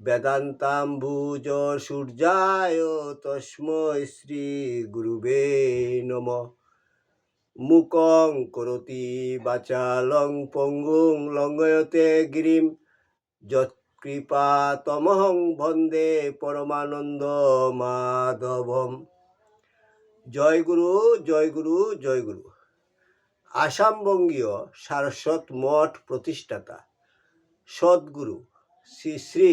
বেদান্তাম্বুজ সূর্যায় তস্মৈ শ্রী গুরুবে নম। মুকং করতি বাচালং পঙ্গুং লঙ্ঘয়তে গিরিম। যৎকৃপা তমহং বন্দে পরমানন্দ মাধবম। জয় গুরু জয় গুরু জয় গুরু। আসামবঙ্গীয় সারস্বত মঠ প্রতিষ্ঠাতা সদ্গুরু শ্রী শ্রী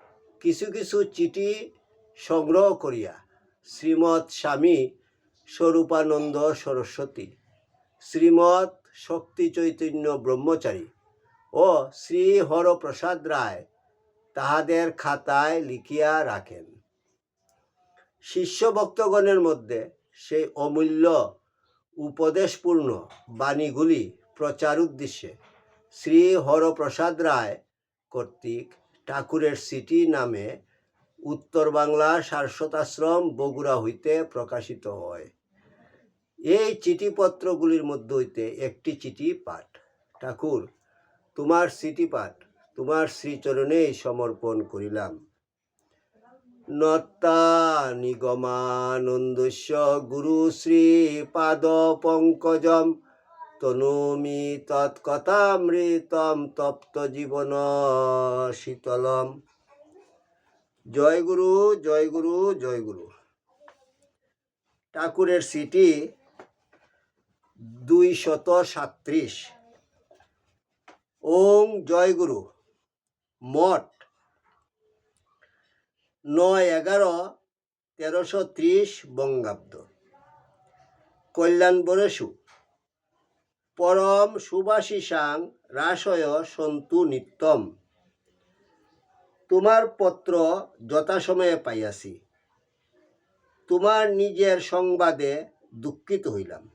কিছু কিছু চিঠি সংগ্রহ করিয়া শ্রীমৎ স্বামী স্বরূপানন্দ সরস্বতী, শ্রীমৎ শক্তি চৈতন্য ব্রহ্মচারী ও শ্রী হরপ্রসাদ রায় তাহাদের খাতায় লিখিয়া রাখেন। শিষ্য ভক্তগণের মধ্যে সেই অমূল্য উপদেশপূর্ণ বাণীগুলি প্রচার উদ্দেশ্যে শ্রী হরপ্রসাদ রায় কর্তৃক ঠাকুরের সিটি নামে উত্তর বাংলা সারস্বতাশ্রম বগুড়া হইতে প্রকাশিত হয়। এই চিঠিপত্রগুলির মধ্যে হইতে একটি চিঠি পাঠ। ঠাকুর, তোমার স্মৃতি পাঠ, তোমার শ্রীচরণেই সমর্পণ করিলাম। নত্তা নিগমানন্দস্য গুরু শ্রী পাদ পঙ্কজম তনুমি তৎকথামৃতম তপ্ত জীবন শীতলম। জয় গুরু জয় গুরু জয় গুরু। ঠাকুরের সিটি দুই শত সাত্রিশ। ওং জয় গুরু। মঠ নয় এগারো তেরোশো ত্রিশ বঙ্গাব্দ। কল্যাণ বরেশু পরম সুভাষিসাং রাসয় সন্তু নিত্যম। তোমার পত্র যথাসময়ে পাইয়াছি। তোমার নিজের সংবাদে দুঃখিত হইলাম।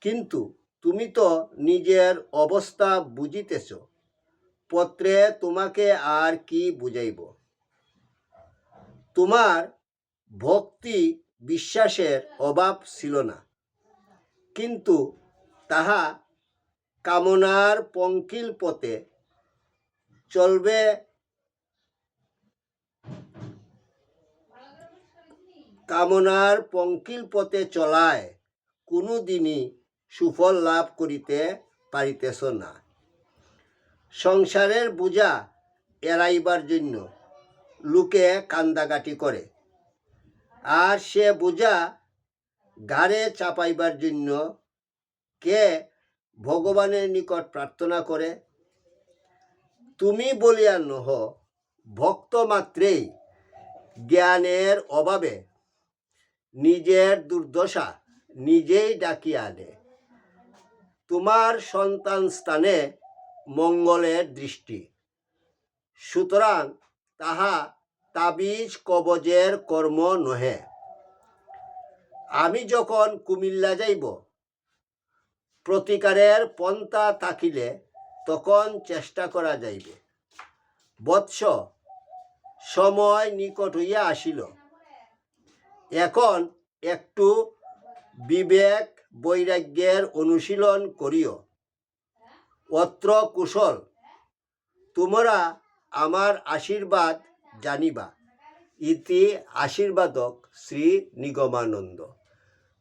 কিন্তু তুমি তো নিজের অবস্থা বুঝিতেছ, পত্রে তোমাকে আর কি বুঝাইব? তোমার ভক্তি বিশ্বাসের অভাব ছিল না। কিন্তু তাহা কামনার পঙ্কিল পথে চলবে। কামনার পঙ্কিল পথে চলায় কোনো দিনই সুফল লাভ করিতে পারিতেছ না। সংসারের বোঝা এড়াইবার জন্য লোকে কান্দাকাটি করে। আর সে বোঝা গাড়ে চাপাইবার জন্য কে ভগবানের নিকট প্রার্থনা করে? তুমি বলিয়া নহ, ভক্ত মাত্রেই জ্ঞানের অভাবে নিজের দুর্দশা নিজেই ডাকিয়া আনে। তোমার সন্তান স্থানে মঙ্গলের দৃষ্টি। সুতরাং তাহা তাবিজ কবজের কর্ম নহে। আমি যখন কুমিল্লা যাইব প্রতিকারের পন্থা থাকিলে তখন চেষ্টা করা যাইবে। বৎস সময় নিকট হইয়া আসিল। এখন একটু বিবেক বৈরাগ্যের অনুশীলন করিও। অত্র কুশল, তোমরা আমার আশীর্বাদ জানিবা। ইতি আশীর্বাদক শ্রী নিগমানন্দ।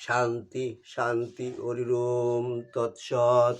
শান্তি শান্তি অরিরোম তৎসৎ।